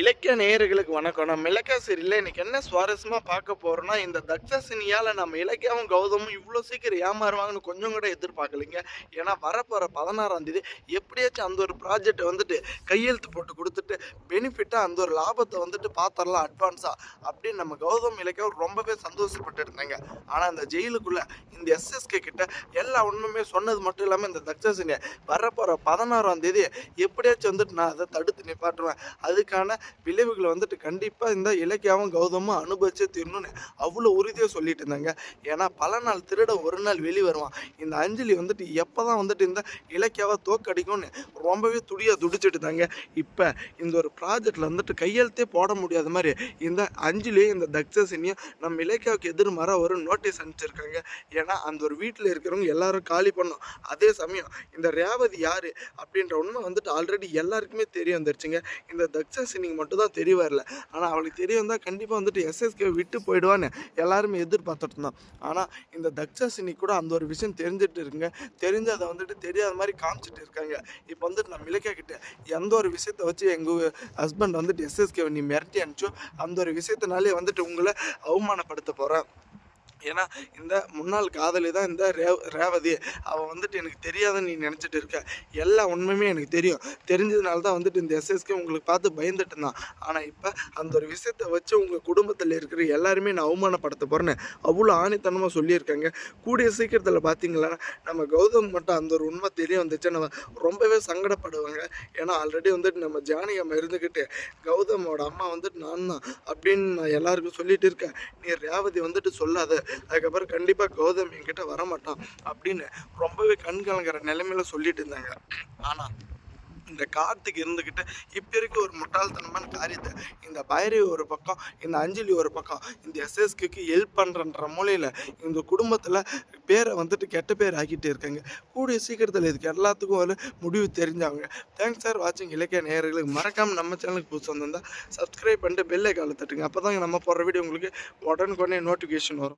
இலக்கிய நேயர்களுக்கு வணக்கம். நம்ம இலக்கிய சரியில் இன்னைக்கு என்ன சுவாரஸ்யமாக பார்க்க போகிறோம்னா இந்த தக்ஷசினியால் நம்ம இலக்கியாவும் கௌதமும் இவ்வளோ சீக்கிரம் ஏமாறுவாங்கன்னு கொஞ்சம் கூட எதிர்பார்க்கலைங்க. ஏன்னா வரப்போகிற பதினாறாம் தேதி எப்படியாச்சும் அந்த ஒரு ப்ராஜெக்டை வந்துட்டு கையெழுத்து போட்டு கொடுத்துட்டு பெனிஃபிட்டாக அந்த ஒரு லாபத்தை வந்துட்டு பார்த்துடலாம் அட்வான்ஸாக அப்படின்னு நம்ம கௌதம் இலக்கியம் ரொம்பவே சந்தோஷப்பட்டு இருந்தாங்க ஆனால் இந்த ஜெயிலுக்குள்ளே இந்த எஸ்எஸ்கே கிட்ட எல்லா உண்மையுமே சொன்னது மட்டும் இல்லாமல் இந்த தக்ஷசினியை வரப்போகிற பதினாறாம் தேதி எப்படியாச்சும் வந்துட்டு நான் அதை தடுத்து நிப்பாட்டுவேன். அதுக்கான விளைவுகளை வந்துட்டு கண்டிப்பாக இந்த இலக்கியாவும் கௌதமும் அனுபவிச்சே தீரணும்னு அவ்வளோ உறுதியாக சொல்லிட்டு இருந்தாங்க. ஏன்னா பல நாள் திருட ஒரு நாள் வெளி வருவான். இந்த அஞ்சலி வந்துட்டு எப்போ தான் வந்துட்டு இந்த இலக்கியாவை தோக்கடிக்கும்னு ரொம்பவே துடியாக துடிச்சிட்டு இருந்தாங்க. இப்போ இந்த ஒரு ப்ராஜெக்டில் வந்துட்டு கையெழுத்தே போட முடியாத மாதிரி இந்த அஞ்சலியும் இந்த தக்ஷசினியும் நம்ம இலக்கியாவுக்கு எதிர்மாராக ஒரு நோட்டீஸ் அனுப்பிச்சிருக்காங்க. ஏன்னா அந்த ஒரு வீட்டில் இருக்கிறவங்க எல்லாரும் காலி பண்ணோம். அதே சமயம் இந்த ரேவதி யார் அப்படின்ற உண்மை வந்துட்டு ஆல்ரெடி எல்லாருக்குமே தெரிய வந்துருச்சுங்க. இந்த தக்ஷசினிக்கு மட்டும் தான் தெரிய வரல. ஆனால் அவளுக்கு தெரிய வந்தால் கண்டிப்பாக வந்துட்டு எஸ்எஸ்கே விட்டு போயிடுவான்னு எல்லாருமே எதிர்பார்த்துட்டு இருந்தோம். ஆனால் இந்த தக்ஷாசினி கூட அந்த ஒரு விஷயம் தெரிஞ்சுட்டு இருக்குங்க. தெரிஞ்சு அதை வந்துட்டு தெரியாத மாதிரி காமிச்சிட்டு இருக்காங்க. இப்போ வந்துட்டு நான் இலக்கிய கிட்ட எந்த ஒரு விஷயத்த வச்சு எங்கள் ஹஸ்பண்ட் வந்துட்டு எஸ்எஸ்கே நீ மிரட்டி அனுப்பிச்சோ அந்த ஒரு விஷயத்தினாலே வந்துட்டு உங்களை அவமானப்படுத்த போகிறேன் ஏன்னா இந்த முன்னாள் காதலி தான் இந்த ரே ரேவதி. அவள் வந்துட்டு எனக்கு தெரியாதுன்னு நீ நினச்சிட்டு இருக்க. எல்லா உண்மையுமே எனக்கு தெரியும். தெரிஞ்சதுனால தான் வந்துட்டு இந்த எஸ்எஸ்கே உங்களுக்கு பார்த்து பயந்துட்டு இருந்தான். ஆனால் இப்போ அந்த ஒரு விஷயத்தை வச்சு உங்கள் குடும்பத்தில் இருக்கிற எல்லாருமே நான் அவமானப்படுத்த போகிறேன்னு அவ்வளோ ஆணித்தனமாக சொல்லியிருக்காங்க. கூடிய சீக்கிரத்தில் பார்த்தீங்களா நம்ம கௌதம் மட்டும் அந்த ஒரு உண்மை தெரிய வந்துச்சு. நம்ம ரொம்பவே சங்கடப்படுவாங்க. ஏன்னா ஆல்ரெடி வந்துட்டு நம்ம ஜானகி அம்மா இருந்துக்கிட்டு கௌதமோட அம்மா வந்துட்டு நான் தான் அப்படின்னு நான் எல்லாருக்கும் சொல்லிட்டு இருக்கேன். நீ ரேவதி வந்துட்டு சொல்லாத. அதுக்கப்புறம் கண்டிப்பாக கௌதம் என்கிட்ட வரமாட்டான் அப்படின்னு ரொம்பவே கண் கலங்குற நிலைமையில சொல்லிட்டு இருந்தாங்க. ஆனால் இந்த கார்த்திக் இருந்துக்கிட்டு இப்போ இருக்க ஒரு முட்டாள்தனமான காரியத்தை இந்த பைரவி ஒரு பக்கம் இந்த அஞ்சலி ஒரு பக்கம் இந்த எஸ்எஸ்கேக்கு ஹெல்ப் பண்ணுறன்ற மூலையில் இந்த குடும்பத்தில் பேரை வந்துட்டு கெட்ட பேர் ஆக்கிட்டு இருக்காங்க. கூடிய சீக்கிரத்தில் இதுக்கு எல்லாத்துக்கும் ஒரு முடிவு தெரிஞ்சவங்க தேங்க்ஸ் சார் வாட்சிங் இலக்கிய நேயர்களுக்கு மறக்காமல் நம்ம சேனலுக்கு புதுசு வந்திருந்தால் சப்ஸ்கிரைப் பண்ணிட்டு பெல்லை காலை தட்டுங்க. அப்போ நம்ம போடுற வீடியோ உங்களுக்கு உடனுக்குடனே நோட்டிஃபிகேஷன் வரும்.